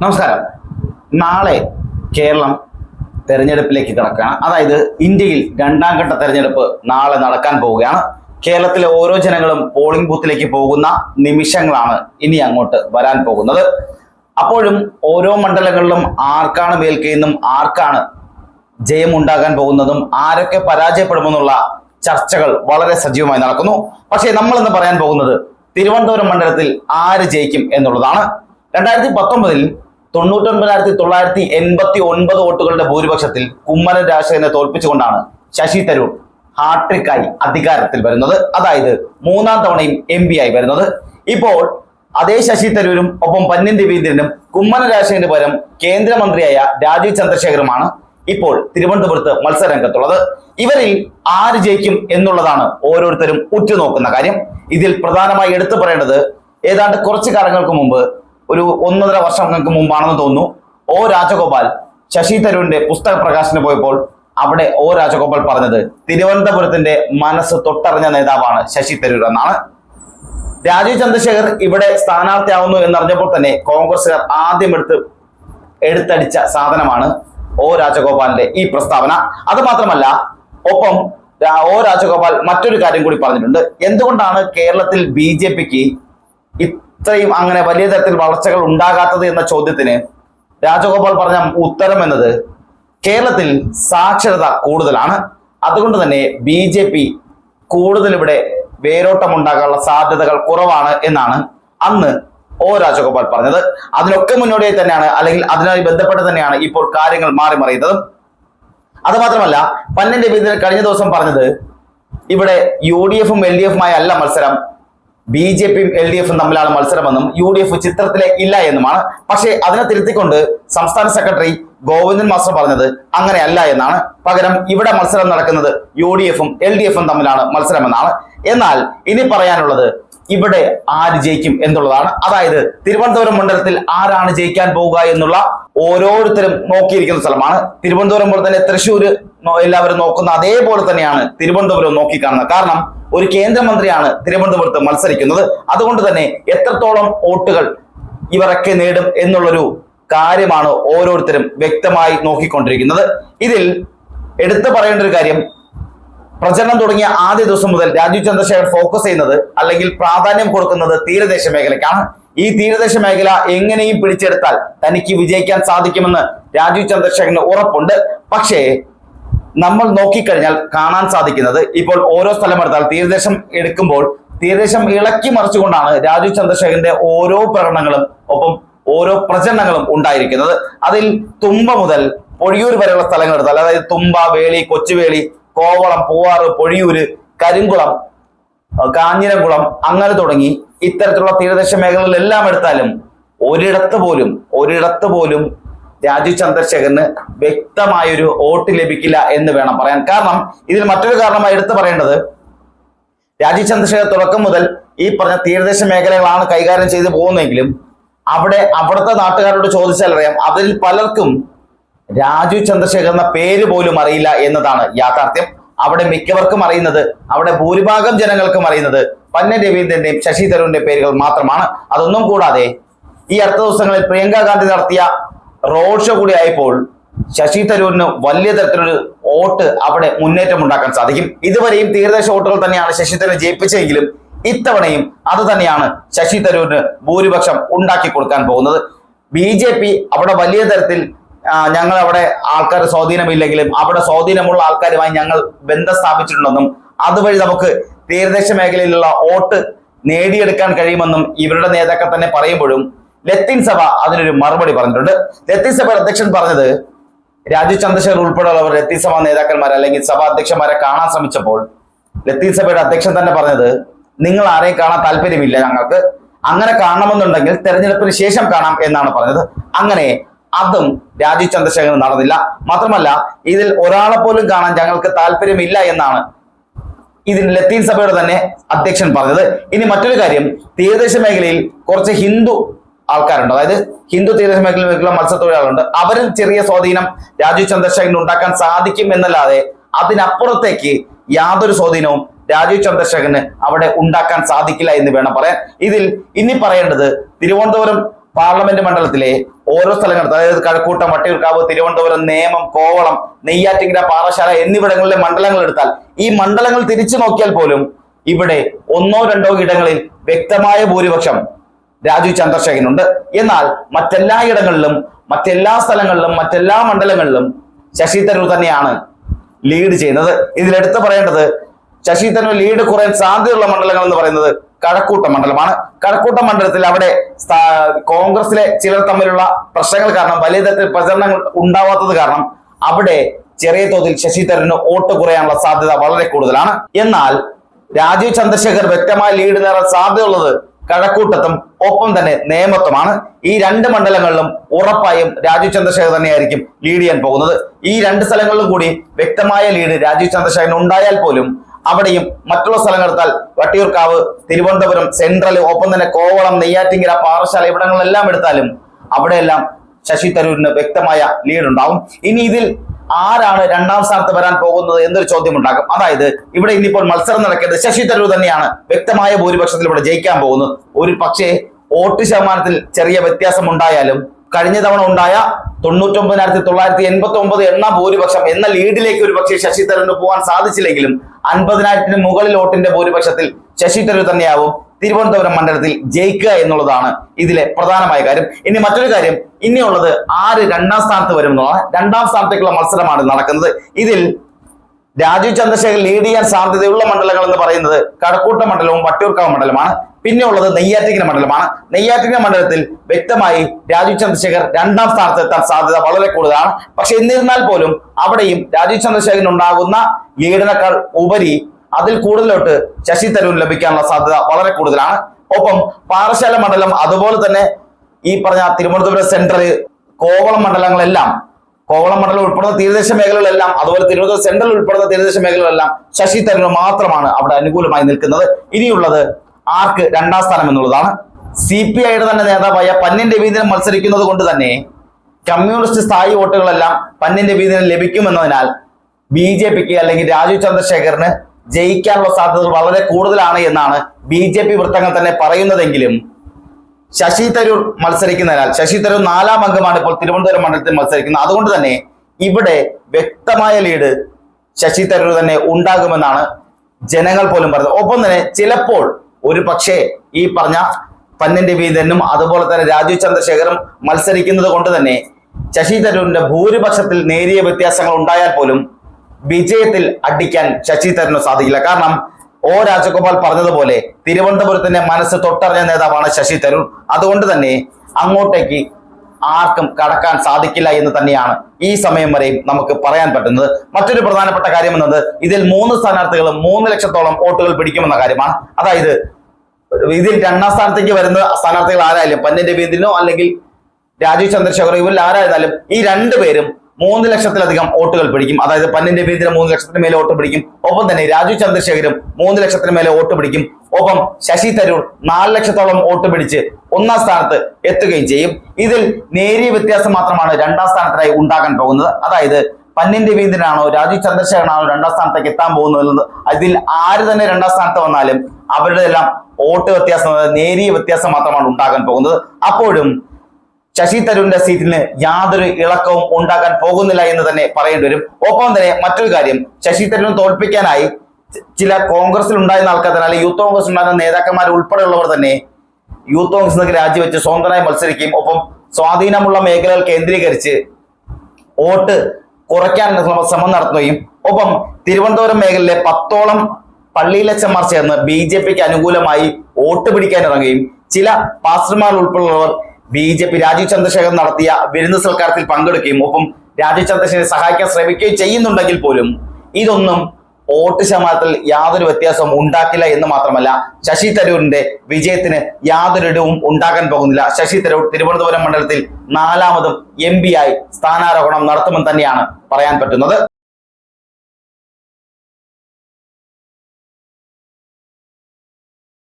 നമസ്കാരം. നാളെ കേരളം തെരഞ്ഞെടുപ്പിലേക്ക് കിടക്കുകയാണ്. അതായത് ഇന്ത്യയിൽ രണ്ടാം ഘട്ട തെരഞ്ഞെടുപ്പ് നാളെ നടക്കാൻ പോവുകയാണ്. കേരളത്തിലെ ഓരോ ജനങ്ങളും പോളിംഗ് ബൂത്തിലേക്ക് പോകുന്ന നിമിഷങ്ങളാണ് ഇനി അങ്ങോട്ട് വരാൻ പോകുന്നത്. അപ്പോഴും ഓരോ മണ്ഡലങ്ങളിലും ആർക്കാണ് മേൽക്കൈയെന്നും ആർക്കാണ് ജയമുണ്ടാകാൻ പോകുന്നതും ആരൊക്കെ പരാജയപ്പെടുമെന്നുള്ള ചർച്ചകൾ വളരെ സജീവമായി നടക്കുന്നു. പക്ഷേ നമ്മൾ ഇന്ന് പറയാൻ പോകുന്നത് തിരുവനന്തപുരം മണ്ഡലത്തിൽ ആര് ജയിക്കും എന്നുള്ളതാണ്. രണ്ടായിരത്തി പത്തൊമ്പതിൽ തൊണ്ണൂറ്റൊൻപതിനായിരത്തി തൊള്ളായിരത്തി എൺപത്തി ഒൻപത് വോട്ടുകളുടെ ഭൂരിപക്ഷത്തിൽ കുമ്മനം രാജശേഖരനെ തോൽപ്പിച്ചുകൊണ്ടാണ് ശശി തരൂർ ഹാട്രിക്കായി അധികാരത്തിൽ വരുന്നത്. അതായത് മൂന്നാം തവണയും എം ആയി വരുന്നത്. ഇപ്പോൾ അതേ ശശി തരൂരും ഒപ്പം പന്നിൻ രവീന്ദ്രനും കുമ്മന രാജശേഖരന് പകരം കേന്ദ്രമന്ത്രിയായ രാജീവ് ചന്ദ്രശേഖറുമാണ് ഇപ്പോൾ തിരുവനന്തപുരത്ത് മത്സരരംഗത്തുള്ളത്. ഇവരിൽ ആര് ജയിക്കും എന്നുള്ളതാണ് ഓരോരുത്തരും ഉറ്റുനോക്കുന്ന കാര്യം. ഇതിൽ പ്രധാനമായി എടുത്തു പറയേണ്ടത് ഏതാണ്ട് കുറച്ച് കാലങ്ങൾക്ക് മുമ്പ് ഒരു ഒന്നര വർഷങ്ങൾക്ക് മുമ്പാണെന്ന് തോന്നുന്നു. ഒ. രാജഗോപാൽ ശശി തരൂരിന്റെ പുസ്തക പ്രകാശനം പോയപ്പോൾ അവിടെ ഒ. രാജഗോപാൽ പറഞ്ഞത് തിരുവനന്തപുരത്തിന്റെ മനസ്സ് തൊട്ടറിഞ്ഞ നേതാവാണ് ശശി തരൂർ എന്നാണ്. രാജീവ് ചന്ദ്രശേഖർ ഇവിടെ സ്ഥാനാർത്ഥിയാവുന്നു എന്നറിഞ്ഞപ്പോൾ തന്നെ കോൺഗ്രസുകാർ ആദ്യം എടുത്ത് എടുത്തടിച്ച സാധനമാണ് ഒ. രാജഗോപാലിന്റെ ഈ പ്രസ്താവന. അത് മാത്രമല്ല ഒപ്പം ഒ. രാജഗോപാൽ മറ്റൊരു കാര്യം കൂടി പറഞ്ഞിട്ടുണ്ട്. എന്തുകൊണ്ടാണ് കേരളത്തിൽ ബി ജെ പിക്ക് ഇത്രയും അങ്ങനെ വലിയ തരത്തിൽ വളർച്ചകൾ ഉണ്ടാകാത്തത് എന്ന ചോദ്യത്തിന് രാജഗോപാൽ പറഞ്ഞ ഉത്തരം എന്നത് കേരളത്തിൽ സാക്ഷരത കൂടുതലാണ്. അതുകൊണ്ട് തന്നെ ബി ജെ പി കൂടുതൽ ഇവിടെ വേരോട്ടം ഉണ്ടാകാനുള്ള സാധ്യതകൾ കുറവാണ് എന്നാണ് അന്ന് ഒ രാജഗോപാൽ പറഞ്ഞത്. അതിനൊക്കെ മുന്നോടിയായി തന്നെയാണ് അല്ലെങ്കിൽ അതിനായി ബന്ധപ്പെട്ട് തന്നെയാണ് ഇപ്പോൾ കാര്യങ്ങൾ മാറി മറിയുന്നത്. അത് മാത്രമല്ല പന്നൻ രവീന്ദ്രൻ കഴിഞ്ഞ ദിവസം പറഞ്ഞത് ഇവിടെ യു ഡി എഫും എൽ ഡി എഫുമായി അല്ല മത്സരം. ബി ജെ പിയും എൽ ഡി എഫും തമ്മിലാണ് മത്സരമെന്നും യു ഡി എഫ് ചിത്രത്തിലെ ഇല്ല എന്നുമാണ്. പക്ഷേ അതിനെ തിരുത്തിക്കൊണ്ട് സംസ്ഥാന സെക്രട്ടറി ഗോവിന്ദൻ മാസ്റ്റർ പറഞ്ഞത് അങ്ങനെയല്ല എന്നാണ്. പകരം ഇവിടെ മത്സരം നടക്കുന്നത് യു ഡി എഫും എൽ ഡി എഫും തമ്മിലാണ് മത്സരമെന്നാണ്. എന്നാൽ ഇനി പറയാനുള്ളത് ഇവിടെ ആര് ജയിക്കും എന്നുള്ളതാണ്. അതായത് തിരുവനന്തപുരം മണ്ഡലത്തിൽ ആരാണ് ജയിക്കാൻ പോവുക എന്നുള്ള ഓരോരുത്തരും നോക്കിയിരിക്കുന്ന സ്ഥലമാണ്. തിരുവനന്തപുരം പോലെ തന്നെ തൃശ്ശൂര് എല്ലാവരും നോക്കുന്ന അതേപോലെ തന്നെയാണ് തിരുവനന്തപുരം നോക്കിക്കാണുന്നത്. കാരണം ഒരു കേന്ദ്രമന്ത്രിയാണ് തിരുവനന്തപുരത്ത് മത്സരിക്കുന്നത്. അതുകൊണ്ട് തന്നെ എത്രത്തോളം വോട്ടുകൾ ഇവരൊക്കെ നേടും എന്നുള്ളൊരു കാര്യമാണ് ഓരോരുത്തരും വ്യക്തമായി നോക്കിക്കൊണ്ടിരിക്കുന്നത്. ഇതിൽ എടുത്തു പറയേണ്ട ഒരു കാര്യം പ്രചരണം തുടങ്ങിയ ആദ്യ ദിവസം മുതൽ രാജീവ് ചന്ദ്രശേഖർ ഫോക്കസ് ചെയ്യുന്നത് അല്ലെങ്കിൽ പ്രാധാന്യം കൊടുക്കുന്നത് തീരദേശ മേഖലയ്ക്കാണ്. ഈ തീരദേശ മേഖല എങ്ങനെയും പിടിച്ചെടുത്താൽ തനിക്ക് വിജയിക്കാൻ സാധിക്കുമെന്ന് രാജീവ് ചന്ദ്രശേഖരന് ഉറപ്പുണ്ട്. പക്ഷേ നമ്മൾ നോക്കിക്കഴിഞ്ഞാൽ കാണാൻ സാധിക്കുന്നത് ഇപ്പോൾ ഓരോ സ്ഥലം എടുത്താൽ തീരദേശം എടുക്കുമ്പോൾ തീരദേശം ഇളക്കി മറിച്ചുകൊണ്ടാണ് രാജീവ് ചന്ദ്രശേഖരന്റെ ഓരോ പ്രകടനങ്ങളും ഒപ്പം ഓരോ പ്രചരണങ്ങളും ഉണ്ടായിരിക്കുന്നത്. അതിൽ തുമ്പ മുതൽ പൊഴിയൂർ വരെയുള്ള സ്ഥലങ്ങൾ എടുത്താൽ അതായത് തുമ്പ വേളി കൊച്ചുവേളി കോവളം പൂവാറ് പൊഴിയൂര് കരിങ്കുളം കാഞ്ഞിരംകുളം അങ്ങനെ തുടങ്ങി ഇത്തരത്തിലുള്ള തീരദേശ മേഖലകളിലെല്ലാം എടുത്താലും ഒരിടത്ത് പോലും ഒരിടത്ത് പോലും രാജീവ് ചന്ദ്രശേഖരന് വ്യക്തമായൊരു വോട്ട് ലഭിക്കില്ല എന്ന് വേണം പറയാൻ. കാരണം ഇതിൽ മറ്റൊരു കാരണമായി എടുത്തു പറയേണ്ടത് രാജീവ് ചന്ദ്രശേഖർ തുടക്കം മുതൽ ഈ പറഞ്ഞ തീരദേശ മേഖലകളാണ് കൈകാര്യം ചെയ്തു പോകുന്നതെങ്കിലും അവിടെ അവിടുത്തെ നാട്ടുകാരോട് ചോദിച്ചാൽ അറിയാം അതിൽ പലർക്കും രാജീവ് ചന്ദ്രശേഖർ എന്ന പേര് പോലും അറിയില്ല എന്നതാണ് യാഥാർത്ഥ്യം. അവിടെ മിക്കവർക്കും അറിയുന്നത് അവിടെ ഭൂരിഭാഗം ജനങ്ങൾക്കും അറിയുന്നത് പന്ന രവീന്ദ്രന്റെയും ശശി തരൂരിന്റെ പേരുകൾ മാത്രമാണ്. അതൊന്നും കൂടാതെ ഈ അടുത്ത ദിവസങ്ങളിൽ പ്രിയങ്ക ഗാന്ധി നടത്തിയ റോഡ് ഷോ കൂടി ആയപ്പോൾ ശശി തരൂരിന് വലിയ തരത്തിലൊരു വോട്ട് അവിടെ മുന്നേറ്റം ഉണ്ടാക്കാൻ സാധിക്കും. ഇതുവരെയും തീരദേശ വോട്ടുകൾ തന്നെയാണ് ശശി തരൂർ ജയിപ്പിച്ചെങ്കിലും ഇത്തവണയും അത് തന്നെയാണ് ശശി തരൂരിന് ഭൂരിപക്ഷം ഉണ്ടാക്കി കൊടുക്കാൻ പോകുന്നത്. ബി ജെ പി അവിടെ വലിയ തരത്തിൽ ഞങ്ങൾ അവിടെ ആൾക്കാർ സ്വാധീനമില്ലെങ്കിലും അവിടെ സ്വാധീനമുള്ള ആൾക്കാരുമായി ഞങ്ങൾ ബന്ധം സ്ഥാപിച്ചിട്ടുണ്ടെന്നും അതുവഴി നമുക്ക് തീരദേശ മേഖലയിലുള്ള വോട്ട് നേടിയെടുക്കാൻ കഴിയുമെന്നും ഇവരുടെ നേതാക്കൾ തന്നെ പറയുമ്പോഴും ലത്തീൻ സഭ അതിനൊരു മറുപടി പറഞ്ഞിട്ടുണ്ട്. ലത്തീൻ സഭ അധ്യക്ഷൻ പറഞ്ഞത് രാജു ചന്ദ്രശേഖർ ഉൾപ്പെടെയുള്ളവർ ലത്തീൻ സഭ നേതാക്കന്മാരെ അല്ലെങ്കിൽ സഭാ അധ്യക്ഷന്മാരെ കാണാൻ ശ്രമിച്ചപ്പോൾ ലത്തീൻ സഭയുടെ അധ്യക്ഷൻ തന്നെ പറഞ്ഞത് നിങ്ങൾ ആരെയും കാണാൻ താല്പര്യമില്ല ഞങ്ങൾക്ക്. അങ്ങനെ കാണണമെന്നുണ്ടെങ്കിൽ തെരഞ്ഞെടുപ്പിന് ശേഷം കാണാം എന്നാണ് പറഞ്ഞത്. അങ്ങനെ അതും രാജു ചന്ദ്രശേഖരൻ നടന്നില്ല. മാത്രമല്ല ഇതിൽ ഒരാളെ പോലും കാണാൻ ഞങ്ങൾക്ക് താല്പര്യമില്ല എന്നാണ് ഇതിന് ലത്തീൻ സഭയുടെ തന്നെ അധ്യക്ഷൻ പറഞ്ഞത്. ഇനി മറ്റൊരു കാര്യം തീരദേശ മേഖലയിൽ കുറച്ച് ഹിന്ദു ആൾക്കാരുണ്ട്. അതായത് ഹിന്ദു തീരദേശ മേഖലയിലുള്ള മത്സ്യത്തൊഴിലാളുണ്ട് അവരിൽ ചെറിയ സ്വാധീനം രാജീവ് ചന്ദ്രശേഖരന് ഉണ്ടാക്കാൻ സാധിക്കും എന്നല്ലാതെ അതിനപ്പുറത്തേക്ക് യാതൊരു സ്വാധീനവും രാജീവ് ചന്ദ്രശേഖരന് അവിടെ ഉണ്ടാക്കാൻ സാധിക്കില്ല എന്ന് വേണം പറയാൻ. ഇതിൽ ഇനി പറയേണ്ടത് തിരുവനന്തപുരം പാർലമെന്റ് മണ്ഡലത്തിലെ ഓരോ സ്ഥലങ്ങളിൽ അതായത് കഴക്കൂട്ടം വട്ടിയൂർക്കാവ് തിരുവനന്തപുരം നേമം കോവളം നെയ്യാറ്റിങ്കര പാറശാല എന്നിവിടങ്ങളിലെ മണ്ഡലങ്ങൾ എടുത്താൽ ഈ മണ്ഡലങ്ങൾ തിരിച്ചു നോക്കിയാൽ പോലും ഇവിടെ ഒന്നോ രണ്ടോ ഇടങ്ങളിൽ വ്യക്തമായ ഭൂരിപക്ഷം രാജു ചന്ദ്രശേഖരനുണ്ട്. എന്നാൽ മറ്റെല്ലാ ഇടങ്ങളിലും മറ്റെല്ലാ സ്ഥലങ്ങളിലും മറ്റെല്ലാ മണ്ഡലങ്ങളിലും ശശി തരൂർ തന്നെയാണ് ലീഡ് ചെയ്യുന്നത്. ഇതിൽ എടുത്തു പറയേണ്ടത് ശശി തരൂർ ലീഡ് കുറയാൻ സാധ്യതയുള്ള മണ്ഡലങ്ങൾ എന്ന് പറയുന്നത് കഴക്കൂട്ട മണ്ഡലമാണ്. കഴക്കൂട്ട മണ്ഡലത്തിൽ അവിടെ കോൺഗ്രസിലെ ചിലർ തമ്മിലുള്ള പ്രശ്നങ്ങൾ കാരണം വലിയ തരത്തിൽ പ്രചരണങ്ങൾ ഉണ്ടാവാത്തത് കാരണം അവിടെ ചെറിയ തോതിൽ ശശി തരൂരിന് വോട്ട് കുറയാനുള്ള സാധ്യത വളരെ കൂടുതലാണ്. എന്നാൽ രാജീവ് ചന്ദ്രശേഖർ വ്യക്തമായ ലീഡ് നേടാൻ സാധ്യതയുള്ളത് കഴക്കൂട്ടത്തും ഒപ്പം തന്നെ നേമത്തുമാണ്. ഈ രണ്ട് മണ്ഡലങ്ങളിലും ഉറപ്പായും രാജീവ് ചന്ദ്രശേഖർ തന്നെയായിരിക്കും ലീഡ് ചെയ്യാൻ പോകുന്നത്. ഈ രണ്ട് സ്ഥലങ്ങളിലും കൂടി വ്യക്തമായ ലീഡ് രാജീവ് ചന്ദ്രശേഖരൻ ഉണ്ടായാൽ പോലും അവിടെയും മറ്റുള്ള സ്ഥലങ്ങൾ എടുത്താൽ വട്ടിയൂർക്കാവ് തിരുവനന്തപുരം സെൻട്രൽ ഒപ്പം തന്നെ കോവളം നെയ്യാറ്റിങ്കര പാറശാല ഇവിടങ്ങളെല്ലാം എടുത്താലും അവിടെയെല്ലാം ശശി തരൂരിന് വ്യക്തമായ ലീഡ് ഉണ്ടാവും. ഇനി ഇതിൽ ആരാണ് രണ്ടാം സ്ഥാനത്ത് വരാൻ പോകുന്നത് എന്നൊരു ചോദ്യം ഉണ്ടാകും അതായത് ഇവിടെ ഇനിയിപ്പോൾ മത്സരം നടക്കുന്നത് ശശി തരൂർ തന്നെയാണ്. വ്യക്തമായ ഭൂരിപക്ഷത്തിൽ ഇവിടെ ജയിക്കാൻ പോകുന്നത്. ഒരു പക്ഷേ വോട്ട് ശതമാനത്തിൽ ചെറിയ വ്യത്യാസം ഉണ്ടായാലും കഴിഞ്ഞ തവണ ഉണ്ടായ തൊണ്ണൂറ്റൊമ്പതിനായിരത്തി തൊള്ളായിരത്തി എൺപത്തി ഒമ്പത് എണ്ണ ഭൂരിപക്ഷം എന്ന ലീഡിലേക്ക് ഒരു പക്ഷേ ശശി തരൂരിന് പോകാൻ സാധിച്ചില്ലെങ്കിലും അൻപതിനായിരത്തിന് മുകളിൽ വോട്ടിന്റെ ഭൂരിപക്ഷത്തിൽ ശശി തരൂർ തന്നെയാവും. തിരുവനന്തപുരം മണ്ഡലത്തിൽ ജയിക്കുക എന്നുള്ളതാണ് ഇതിലെ പ്രധാനമായ കാര്യം. ഇനി മറ്റൊരു കാര്യം ഇനിയുള്ളത് ആര് രണ്ടാം സ്ഥാനത്ത് വരും എന്നുള്ളതാണ്. രണ്ടാം സ്ഥാനത്തേക്കുള്ള മത്സരമാണ് നടക്കുന്നത്. ഇതിൽ രാജീവ് ചന്ദ്രശേഖർ ലീഡ് ചെയ്യാൻ സാധ്യതയുള്ള മണ്ഡലങ്ങൾ എന്ന് പറയുന്നത് കടക്കൂട്ട മണ്ഡലവും വട്ടിയൂർക്കാവ് മണ്ഡലമാണ്. പിന്നെ ഉള്ളത് നെയ്യാറ്റിങ്കര മണ്ഡലമാണ്. നെയ്യാറ്റിങ്കര മണ്ഡലത്തിൽ വ്യക്തമായി രാജീവ് ചന്ദ്രശേഖർ രണ്ടാം സ്ഥാനത്ത് എത്താൻ സാധ്യത വളരെ കൂടുതലാണ്. പക്ഷെ എന്നിരുന്നാൽ പോലും അവിടെയും രാജീവ് ചന്ദ്രശേഖരൻ ഉണ്ടാകുന്ന ലീഡിനേക്കാൾ ഉപരി അതിൽ കൂടുതലോട്ട് ശശി തരൂർ ലഭിക്കാനുള്ള സാധ്യത വളരെ കൂടുതലാണ്. ഒപ്പം പാറശാല മണ്ഡലം അതുപോലെ തന്നെ ഈ പറഞ്ഞ തിരുവനന്തപുരം സെൻട്രൽ കോവളം മണ്ഡലങ്ങളെല്ലാം കോവളം മണ്ഡലം ഉൾപ്പെടുന്ന തീരദേശ മേഖലകളെല്ലാം അതുപോലെ തിരുവനന്തപുരം സെൻട്രൽ ഉൾപ്പെടുന്ന തീരദേശ മേഖലകളെല്ലാം ശശി തരൂർ മാത്രമാണ് അവിടെ അനുകൂലമായി നിൽക്കുന്നത്. ഇനിയുള്ളത് ആർക്ക് രണ്ടാം സ്ഥാനം എന്നുള്ളതാണ്. സി പി ഐയുടെ തന്നെ നേതാവായ പന്നിൻ രവീന്ദ്രൻ മത്സരിക്കുന്നത് കൊണ്ട് തന്നെ കമ്മ്യൂണിസ്റ്റ് സ്ഥായി വോട്ടുകളെല്ലാം പന്നിൻ രവീന്ദ്രൻ ലഭിക്കുമെന്നതിനാൽ ബി ജെ പിക്ക് അല്ലെങ്കിൽ രാജീവ് ചന്ദ്രശേഖറിന് ജയിക്കാനുള്ള സാധ്യതകൾ വളരെ കൂടുതലാണ് എന്നാണ് ബി ജെ പി വൃത്തങ്ങൾ തന്നെ പറയുന്നതെങ്കിലും ശശി തരൂർ മത്സരിക്കുന്നതിനാൽ ശശി തരൂർ നാലാം അംഗമാണ് ഇപ്പോൾ തിരുവനന്തപുരം മണ്ഡലത്തിൽ മത്സരിക്കുന്നത്. അതുകൊണ്ട് തന്നെ ഇവിടെ വ്യക്തമായ ലീഡ് ശശി തരൂർ തന്നെ ഉണ്ടാകുമെന്നാണ് ജനങ്ങൾ പോലും പറഞ്ഞത് ഒപ്പം തന്നെ ചിലപ്പോൾ ഒരു പക്ഷേ ഈ പറഞ്ഞ പന്നിന്റെ വീതനും അതുപോലെ തന്നെ രാജീവ് ചന്ദ്രശേഖറും മത്സരിക്കുന്നത് കൊണ്ട് തന്നെ ശശി തരൂരിന്റെ ഭൂരിപക്ഷത്തിൽ നേരിയ വ്യത്യാസങ്ങൾ ഉണ്ടായാൽ പോലും വിജയത്തിൽ അടിക്കാൻ ശശി തരൂരിന് സാധിക്കില്ല. കാരണം ഒ രാജഗോപാൽ പറഞ്ഞതുപോലെ തിരുവനന്തപുരത്തിന്റെ മനസ്സ് തൊട്ടറിഞ്ഞ നേതാവാണ് ശശി തരൂർ. അതുകൊണ്ട് തന്നെ അങ്ങോട്ടേക്ക് ആർക്കും കടക്കാൻ സാധിക്കില്ല എന്ന് തന്നെയാണ് ഈ സമയം വരെയും നമുക്ക് പറയാൻ പറ്റുന്നത്. മറ്റൊരു പ്രധാനപ്പെട്ട കാര്യം എന്നത് ഇതിൽ മൂന്ന് സ്ഥാനാർത്ഥികളും മൂന്ന് ലക്ഷത്തോളം വോട്ടുകൾ പിടിക്കുമെന്ന കാര്യമാണ്. അതായത് ഇതിൽ രണ്ടാം സ്ഥാനത്തേക്ക് വരുന്ന സ്ഥാനാർത്ഥികൾ ആരായാലും പന്നൻ രവീന്ദ്രനോ അല്ലെങ്കിൽ രാജീവ് ചന്ദ്രശേഖർ ഇവരിൽ ആരായിരുന്നാലും ഈ രണ്ടുപേരും മൂന്ന് ലക്ഷത്തിലധികം വോട്ടുകൾ പിടിക്കും. അതായത് പന്നിന്റെ വീതിന് മൂന്ന് ലക്ഷത്തിന് മേലെ വോട്ട് പിടിക്കും. ഒപ്പം തന്നെ രാജു ചന്ദ്രശേഖരും മൂന്ന് ലക്ഷത്തിന് മേലെ വോട്ട് പിടിക്കും. ഒപ്പം ശശി തരൂർ നാല് ലക്ഷത്തോളം വോട്ട് പിടിച്ച് ഒന്നാം സ്ഥാനത്ത് എത്തുകയും ചെയ്യും. ഇതിൽ നേരിയ വ്യത്യാസം മാത്രമാണ് രണ്ടാം സ്ഥാനത്തിനായി ഉണ്ടാകാൻ പോകുന്നത്. അതായത് പന്നിൻ രവീന്ദ്രനാണോ രാജു ചന്ദ്രശേഖരനാണോ രണ്ടാം സ്ഥാനത്തേക്ക് എത്താൻ പോകുന്നത് അതിൽ ആര് തന്നെ രണ്ടാം സ്ഥാനത്ത് വന്നാലും അവരുടെ എല്ലാം വോട്ട് വ്യത്യാസം നേരിയ വ്യത്യാസം മാത്രമാണ് ഉണ്ടാകാൻ പോകുന്നത്. അപ്പോഴും ശശി തരൂരിന്റെ സീറ്റിന് യാതൊരു ഇളക്കവും ഉണ്ടാക്കാൻ പോകുന്നില്ല എന്ന് തന്നെ പറയേണ്ടി വരും. ഒപ്പം തന്നെ മറ്റൊരു കാര്യം ശശി തരൂരിനെ തോൽപ്പിക്കാനായി ചില കോൺഗ്രസിൽ ഉണ്ടായിരുന്ന ആൾക്കാർ തന്നെ അല്ലെങ്കിൽ യൂത്ത് കോൺഗ്രസ് ഉണ്ടായിരുന്ന നേതാക്കന്മാർ ഉൾപ്പെടെയുള്ളവർ തന്നെ യൂത്ത് കോൺഗ്രസ് നിന്നൊക്കെ രാജിവെച്ച് സ്വതന്ത്രമായി മത്സരിക്കുകയും ഒപ്പം സ്വാധീനമുള്ള മേഖലകൾ കേന്ദ്രീകരിച്ച് വോട്ട് കുറയ്ക്കാൻ ശ്രമ- ശ്രമം നടത്തുകയും ഒപ്പം തിരുവനന്തപുരം മേഖലയിലെ പത്തോളം പള്ളിയിലച്ചന്മാർ ചേർന്ന് ബി ജെ പിക്ക് അനുകൂലമായി വോട്ട് പിടിക്കാൻ ഇറങ്ങുകയും ചില പാസ്റ്റർമാർ ഉൾപ്പെടെയുള്ളവർ B J P Rajeev Chandrasekhar നടത്തിയ വിരുന്ന് സൽക്കാരത്തിൽ പങ്കെടുക്കുകയും ഒപ്പം രാജീവ് ചന്ദ്രശേഖരനെ സഹായിക്കാൻ ശ്രമിക്കുകയും ചെയ്യുന്നുണ്ടെങ്കിൽ പോലും ഇതൊന്നും വോട്ട് ശതമാനത്തിൽ യാതൊരു വ്യത്യാസവും ഉണ്ടാക്കില്ല എന്ന് മാത്രമല്ല ശശി തരൂരിന്റെ വിജയത്തിന് യാതൊരു ഇടവും ഉണ്ടാക്കാൻ പോകുന്നില്ല. ശശി തരൂർ തിരുവനന്തപുരം മണ്ഡലത്തിൽ നാലാമതും എം ആയി സ്ഥാനാരോഹണം നടത്തുമെന്ന് തന്നെയാണ് പറയാൻ പറ്റുന്നത്.